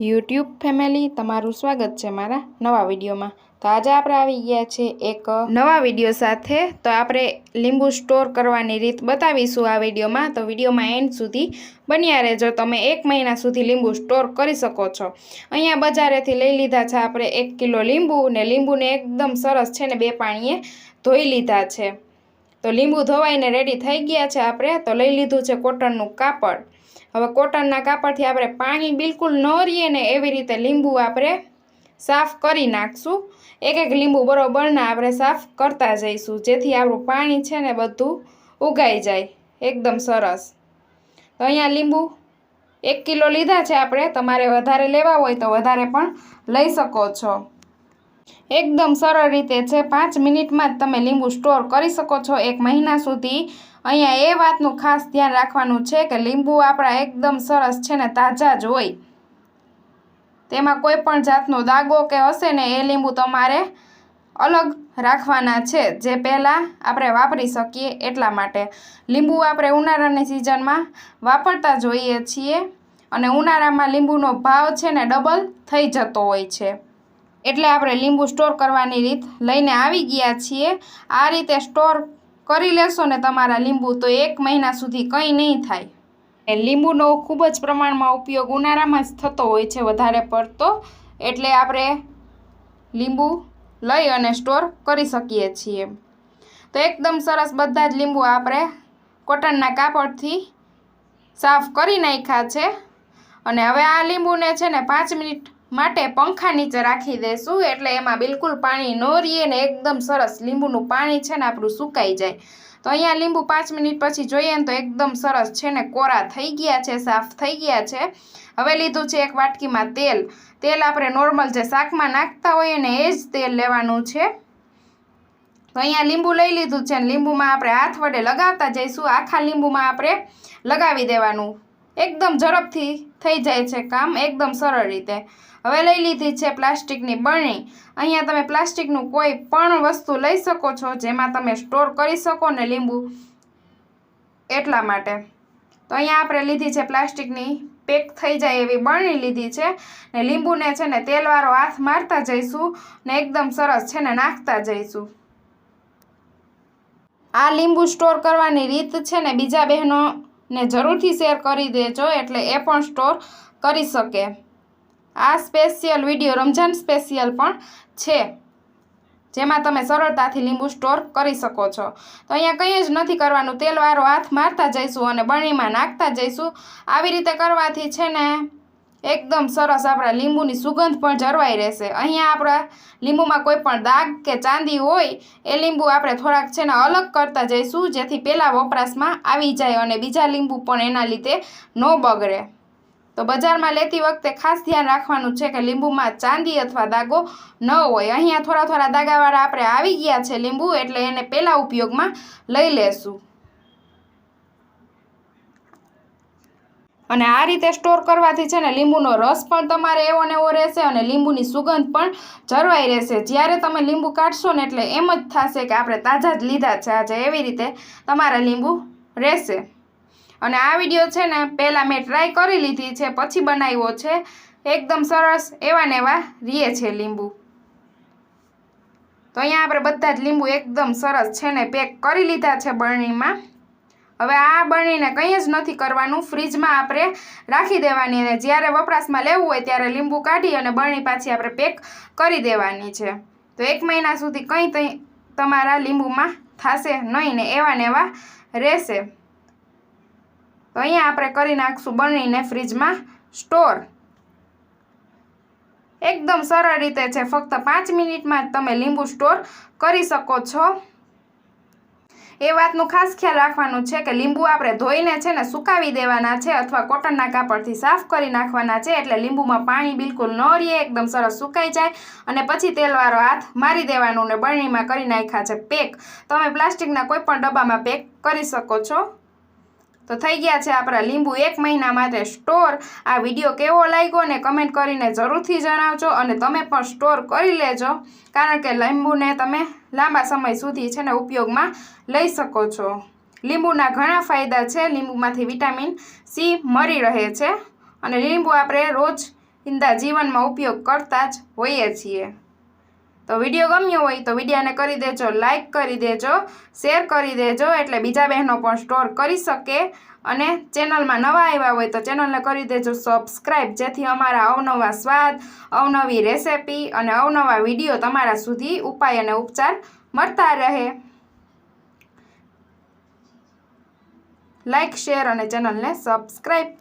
YouTube family, તમારું સ્વાગત છે મારા નવા વિડીયોમાં. તો આજે આપણે આવી ગયા છે એક નવા વીડિયો સાથે. તો આપણે લીંબુ સ્ટોર કરવાની રીત બતાવીશું આ વિડીયોમાં. તો વિડીયોમાં એન્ડ સુધી બન્યા રહેજો. તમે એક મહિના સુધી લીંબુ સ્ટોર કરી શકો છો. અહીંયા બજારેથી લઈ લીધા છે આપણે એક કિલો લીંબુ ને લીંબુને એકદમ સરસ છે ને બે પાણીએ ધોઈ લીધા છે. તો લીંબુ ધોવાઈને રેડી થઈ ગયા છે આપણે. તો લઈ લીધું છે કોટનનું કાપડ. હવે કોટનના કાપડથી આપણે પાણી બિલકુલ ન રહીએ ને એવી રીતે લીંબુ આપણે સાફ કરી નાખશું. એક એક લીંબુ બરોબરના આપણે સાફ કરતા જઈશું, જેથી આપણું પાણી છે ને બધું ઉગાઈ જાય. એકદમ સરસ. તો અહીંયા લીંબુ એક કિલો લીધા છે આપણે, તમારે વધારે લેવા હોય તો વધારે પણ લઈ શકો છો. એકદમ સરળ રીતે છે. પાંચ મિનિટમાં જ તમે લીંબુ સ્ટોર કરી શકો છો એક મહિના સુધી. અહીંયા એ વાતનું ખાસ ધ્યાન રાખવાનું છે કે લીંબુ આપણા એકદમ સરસ છે ને તાજા જ હોય. તેમાં કોઈ પણ જાતનો દાગો કે હશે ને એ લીંબુ તમારે અલગ રાખવાના છે. જે પહેલાં આપણે વાપરી શકીએ એટલા માટે. લીંબુ આપણે ઉનાળાની સિઝનમાં વાપરતા જોઈએ છીએ અને ઉનાળામાં લીંબુનો ભાવ છે ને ડબલ થઈ જતો હોય છે. એટલે આપણે લીંબુ સ્ટોર કરવાની રીત લઈને આવી ગયા છીએ. આ રીતે સ્ટોર કરી લેશો ને તમારા લીંબુ તો એક મહિના સુધી કંઈ નહીં થાય. લીંબુનો ખૂબ જ પ્રમાણમાં ઉપયોગ ઉનાળામાં જ થતો હોય છે વધારે પડતો. એટલે આપણે લીંબુ લઈ અને સ્ટોર કરી શકીએ છીએ. તો એકદમ સરસ બધા જ લીંબુ આપણે કોટનના કાપડથી સાફ કરી નાખ્યા છે. અને હવે આ લીંબુને છે ને પાંચ મિનિટ માટે પંખા નીચે રાખી દઈશું એટલે એમાં બિલકુલ પાણી ન રહીએ ને એકદમ સરસ લીંબુનું પાણી છે ને આપણું સુકાઈ જાય. તો અહીંયા લીંબુ પાંચ મિનિટ પછી જોઈએ ને તો એકદમ સરસ છે ને કોરા થઈ ગયા છે, સાફ થઈ ગયા છે. હવે લીધું છે એક વાટકીમાં તેલ. તેલ આપણે નોર્મલ જે શાકમાં નાખતા હોઈએ ને એ જ તેલ લેવાનું છે. તો અહીંયા લીંબુ લઈ લીધું છે ને લીંબુમાં આપણે હાથ વડે લગાવતા જઈશું. આખા લીંબુમાં આપણે લગાવી દેવાનું. એકદમ ઝડપથી થઈ જાય છે કામ, એકદમ સરળ રીતે. હવે લઈ લીધી છે પ્લાસ્ટિકની બરણી. અહીંયા તમે પ્લાસ્ટિકનું કોઈ પણ વસ્તુ લઈ શકો છો જેમાં તમે સ્ટોર કરી શકો ને લીંબુ એટલા માટે. તો અહીંયા આપણે લીધી છે પ્લાસ્ટિકની પેક થઈ જાય એવી બરણી લીધી છે ને લીંબુને છે ને તેલવાળો હાથ મારતા જઈશું ને એકદમ સરસ છે ને નાખતા જઈશું. આ લીંબુ સ્ટોર કરવાની રીત છે ને બીજા બહેનોને જરૂરથી શેર કરી દેજો એટલે એ પણ સ્ટોર કરી શકે. આ સ્પેશિયલ વીડિયો રમઝાન સ્પેશિયલ પણ છે, જેમાં તમે સરળતાથી લીંબુ સ્ટોર કરી શકો છો. તો અહીંયા કંઈ જ નથી કરવાનું, તેલવાળો હાથ મારતા જઈશું અને બરણીમાં નાખતા જઈશું. આવી રીતે કરવાથી છે ને એકદમ સરસ આપણા લીંબુની સુગંધ પણ જળવાઈ રહેશે. અહીંયા આપણા લીંબુમાં કોઈ પણ દાગ કે ચાંદી હોય, એ લીંબુ આપણે થોડાક છે ને અલગ કરતા જઈશું, જેથી પહેલાં વપરાશમાં આવી જાય અને બીજા લીંબુ પણ એના લીધે ન બગડે. તો બજારમાં લેતી વખતે ખાસ ધ્યાન રાખવાનું છે કે લીંબુમાં ચાંદી અથવા દાગો ન હોય. અહીંયા થોડા થોડા દાગાવાળા આપણે આવી ગયા છે લીંબુ, એટલે એને પહેલાં ઉપયોગમાં લઈ લેશું. અને આ રીતે સ્ટોર કરવાથી છે ને લીંબુનો રસ પણ તમારે એવો ને એવો રહેશે અને લીંબુની સુગંધ પણ જળવાઈ રહેશે. જ્યારે તમે લીંબુ કાઢશો ને એટલે એમ જ થશે કે આપણે તાજા જ લીધા છે આજે એવી રીતે તમારા લીંબુ રહેશે. અને આ વીડિયો છે ને પહેલાં મેં ટ્રાય કરી લીધી છે, પછી બનાવ્યો છે. એકદમ સરસ એવા ને એવા રીએ છે લીંબુ. તો અહીંયા આપણે બધા જ લીંબુ એકદમ સરસ છે ને પેક કરી લીધા છે બરણીમાં. હવે આ બનીને કંઈ જ નથી કરવાનું. ફ્રીજમાં આપણે રાખી દેવાની અને જ્યારે વપરાશમાં લેવું હોય ત્યારે લીંબુ કાઢી અને બરણી પાછી આપણે પેક કરી દેવાની છે. તો એક મહિના સુધી કંઈ તમારા લીંબુમાં થશે નહીં ને એવા ને એવા રહેશે. તો અહીંયા આપણે કરી નાખશું બનીને ફ્રીજમાં સ્ટોર. એકદમ સરળ રીતે છે. ફક્ત પાંચ મિનિટમાં જ તમે લીંબુ સ્ટોર કરી શકો છો. એ વાતનું ખાસ ખ્યાલ રાખવાનું છે કે લીંબુ આપણે ધોઈને છે ને સુકાવી દેવાના છે અથવા કોટનના કાપડથી સાફ કરી નાખવાના છે એટલે લીંબુમાં પાણી બિલકુલ ન રહે, એકદમ સરસ સુકાઈ જાય અને પછી તેલવાળો હાથ મારી દેવાનું ને બરણીમાં કરી નાખ્યા છે પેક. તમે પ્લાસ્ટિકના કોઈ પણ ડબ્બામાં પેક કરી શકો છો. તો થઈ ગયા છે આપણા લીંબુ એક મહિના માટે સ્ટોર. આ વીડિયો કેવો લાગ્યો ને કમેન્ટ કરીને જરૂરથી જણાવજો અને તમે પણ સ્ટોર કરી લેજો, કારણ કે લીંબુને તમે લાંબા સમય સુધી છે ને ઉપયોગમાં લઈ શકો છો. લીંબુના ઘણા ફાયદા છે, લીંબુમાંથી વિટામિન સી મળી રહે છે અને લીંબુ આપણે રોજ ઇંદા જીવનમાં ઉપયોગ કરતા જ હોઈએ છીએ. તો વીડિયો ગમ્યો હોય તો વિડીયાને કરી દેજો લાઇક કરી દેજો શેર કરી દેજો એટલે બીજા બહેનો પણ સ્ટોર કરી શકે. અને ચેનલમાં નવા આવ્યા હોય તો ચેનલને કરી દેજો સબસ્ક્રાઈબ જેથી અમારા અવનવા સ્વાદ, અવનવી રેસિપી અને અવનવા વીડિયો તમારા સુધી ઉપાય અને ઉપચાર મળતા રહે. લાઇક શેર અને ચેનલને સબસ્ક્રાઈબ